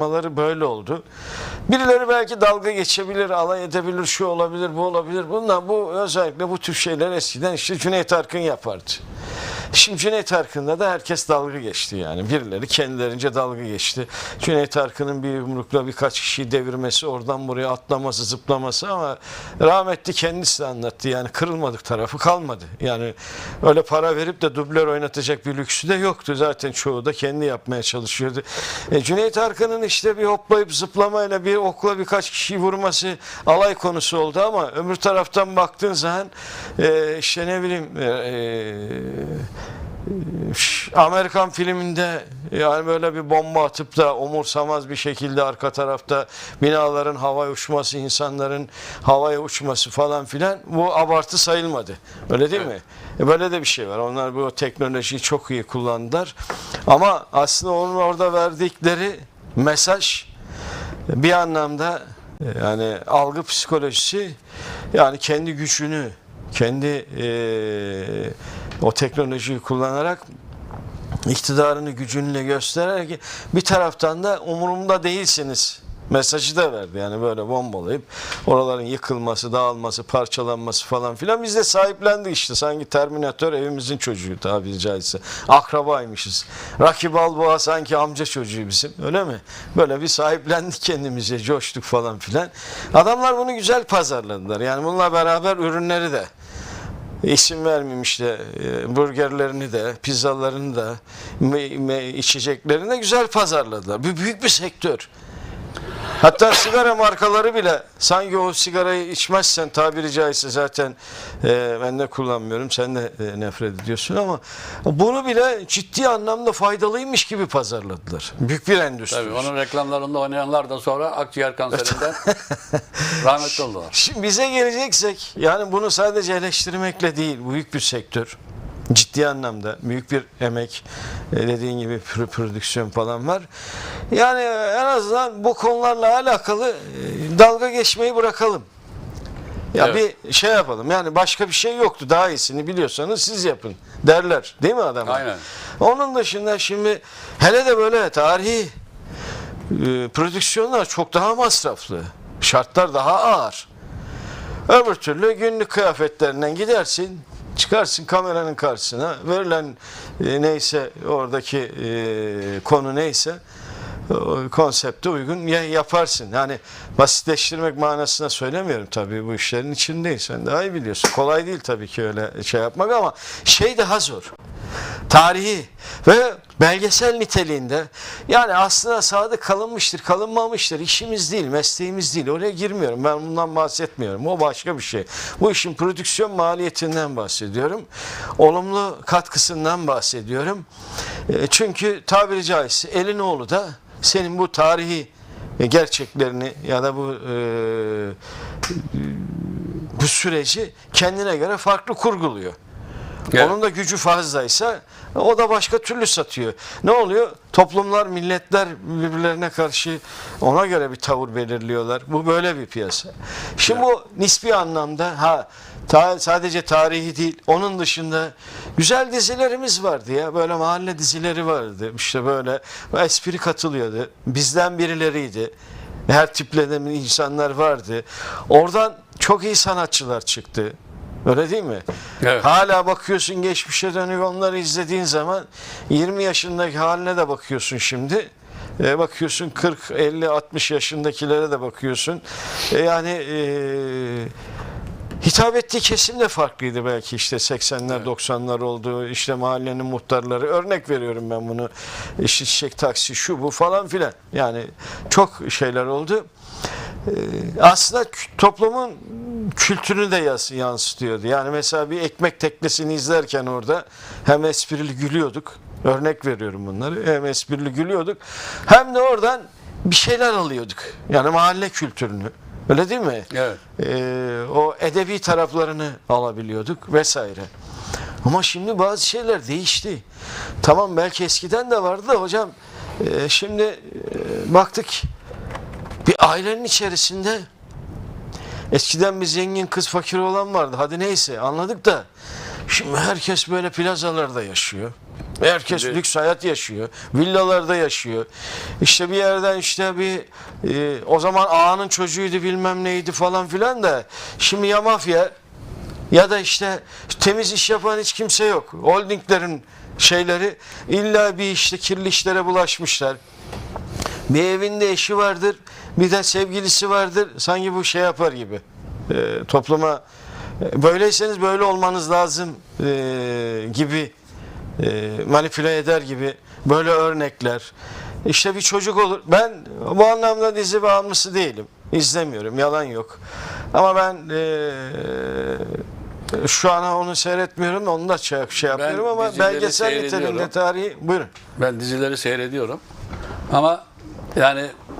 Maları böyle oldu. Birileri belki dalga geçebilir, alay edebilir, şu olabilir, bu olabilir. Bunlar bu özellikle bu tür şeyler eskiden işte Cüneyt Arkın yapardı. Şimdi Cüneyt Arkın'da da herkes dalga geçti yani. Birileri kendilerince dalga geçti. Cüneyt Arkın'ın bir yumrukla birkaç kişiyi devirmesi, oradan buraya atlaması, zıplaması ama rahmetli kendisi de anlattı. Yani kırılmadık tarafı kalmadı. Yani öyle para verip de dublör oynatacak bir lüksü de yoktu. Zaten çoğu da kendi yapmaya çalışıyordu. E, Cüneyt Arkın'ın işte bir hoplayıp zıplamayla bir okla birkaç kişiyi vurması alay konusu oldu ama öbür taraftan baktığın zaman e, işte ne bileyim e, e, Amerikan filminde yani böyle bir bomba atıp da umursamaz bir şekilde arka tarafta binaların havaya uçması, insanların havaya uçması falan filan bu abartı sayılmadı. Öyle değil mi? E böyle de bir şey var. Onlar bu teknolojiyi çok iyi kullandılar. Ama aslında onun orada verdikleri mesaj bir anlamda e, yani algı psikolojisi yani kendi gücünü kendi e, o teknolojiyi kullanarak iktidarını gücünle göstererek bir taraftan da umurumda değilsiniz mesajı da verdi. Yani böyle bombalayıp oraların yıkılması, dağılması, parçalanması falan filan biz de sahiplendik işte. Sanki Terminator evimizin çocuğu tabiri caizse. Akrabaymışız. Rocky Balboa sanki amca çocuğu bizim. Öyle mi? Böyle bir sahiplendik kendimize. Coştuk falan filan. Adamlar bunu güzel pazarladılar. Yani bununla beraber ürünleri de isim vermeyeyim işte e, burgerlerini de, pizzalarını da, içeceklerini de güzel pazarladılar. Bu büyük bir sektör. Hatta sigara markaları bile sanki o sigarayı içmezsen tabiri caizse zaten e, ben de kullanmıyorum sen de e, nefret ediyorsun ama bunu bile ciddi anlamda faydalıymış gibi pazarladılar. Büyük bir endüstri. Tabii onun reklamlarında oynayanlar da sonra akciğer kanserinden rahmetli oldular. Şimdi bize geleceksek yani bunu sadece eleştirmekle değil büyük bir sektör. Ciddi anlamda büyük bir emek e, dediğin gibi pr- prodüksiyon falan var. Yani en azından bu konularla alakalı e, dalga geçmeyi bırakalım. Ya Evet. bir şey yapalım. Yani başka bir şey yoktu. Daha iyisini biliyorsanız siz yapın derler. Değil mi adamlar? Aynen. Onun dışında şimdi hele de böyle tarihi e, prodüksiyonlar çok daha masraflı. Şartlar daha ağır. Öbür türlü günlük kıyafetlerinden gidersin, çıkarsın kameranın karşısına, verilen e, neyse oradaki e, konu neyse konsepte uygun ya- yaparsın. Yani basitleştirmek manasına söylemiyorum tabii bu işlerin içindeyiz. Sen daha iyi biliyorsun. Kolay değil tabii ki öyle şey yapmak ama şey daha zor tarihi ve belgesel niteliğinde yani aslında sadık kalınmıştır, kalınmamıştır. İşimiz değil, mesleğimiz değil. Oraya girmiyorum. Ben bundan bahsetmiyorum. O başka bir şey. Bu işin prodüksiyon maliyetinden bahsediyorum. Olumlu katkısından bahsediyorum. E, Çünkü tabiri caizse elin oğlu da senin bu tarihi e, gerçeklerini ya da bu e, bu süreci kendine göre farklı kurguluyor. Evet. Onun da gücü fazlaysa o da başka türlü satıyor. Ne oluyor? Toplumlar, milletler birbirlerine karşı ona göre bir tavır belirliyorlar. Bu böyle bir piyasa. Şimdi bu nispi anlamda ha ta- sadece tarihi değil onun dışında güzel dizilerimiz vardı ya. Böyle mahalle dizileri vardı. İşte böyle espri katılıyordu. Bizden birileriydi. Her tipleden insanlar vardı. Oradan çok iyi sanatçılar çıktı. Öyle değil mi? Evet. Hala bakıyorsun geçmişe dönük onları izlediğin zaman 20 yaşındaki haline de bakıyorsun şimdi. E, bakıyorsun 40, 50, 60 yaşındakilere de bakıyorsun. E, yani e, hitap ettiği kesim de farklıydı belki işte 80'ler 90'lar oldu işte mahallenin muhtarları örnek veriyorum ben bunu işte çiçek taksi şu bu falan filan yani çok şeyler oldu. Ee, aslında toplumun kültürünü de yansıtıyordu. Yani mesela bir ekmek teknesini izlerken orada hem esprili gülüyorduk. Örnek veriyorum bunları. Hem esprili gülüyorduk. Hem de oradan bir şeyler alıyorduk. Yani mahalle kültürünü. Öyle değil mi? Evet. Ee, o edebi taraflarını alabiliyorduk vesaire. Ama şimdi bazı şeyler değişti. Tamam belki eskiden de vardı da hocam e, şimdi e, baktık bir ailenin içerisinde eskiden bir zengin kız fakir olan vardı. Hadi neyse anladık da şimdi herkes böyle plazalarda yaşıyor. Herkes Şimdi- lüks hayat yaşıyor. Villalarda yaşıyor. İşte bir yerden işte bir e, o zaman ağanın çocuğuydu bilmem neydi falan filan da şimdi ya mafya ya da işte temiz iş yapan hiç kimse yok. Holdinglerin şeyleri illa bir işte kirli işlere bulaşmışlar. Bir evinde eşi vardır, bir de sevgilisi vardır. Sanki bu şey yapar gibi. Ee, topluma e, böyleyseniz böyle olmanız lazım e, gibi e, manipüle eder gibi böyle örnekler. İşte bir çocuk olur. Ben bu anlamda dizi bağımlısı değilim. İzlemiyorum. Yalan yok. Ama ben e, şu an onu seyretmiyorum. Onu da şey, şey yapıyorum ama belgesel niteliğinde tarihi buyurun. Ben dizileri seyrediyorum. Ama yani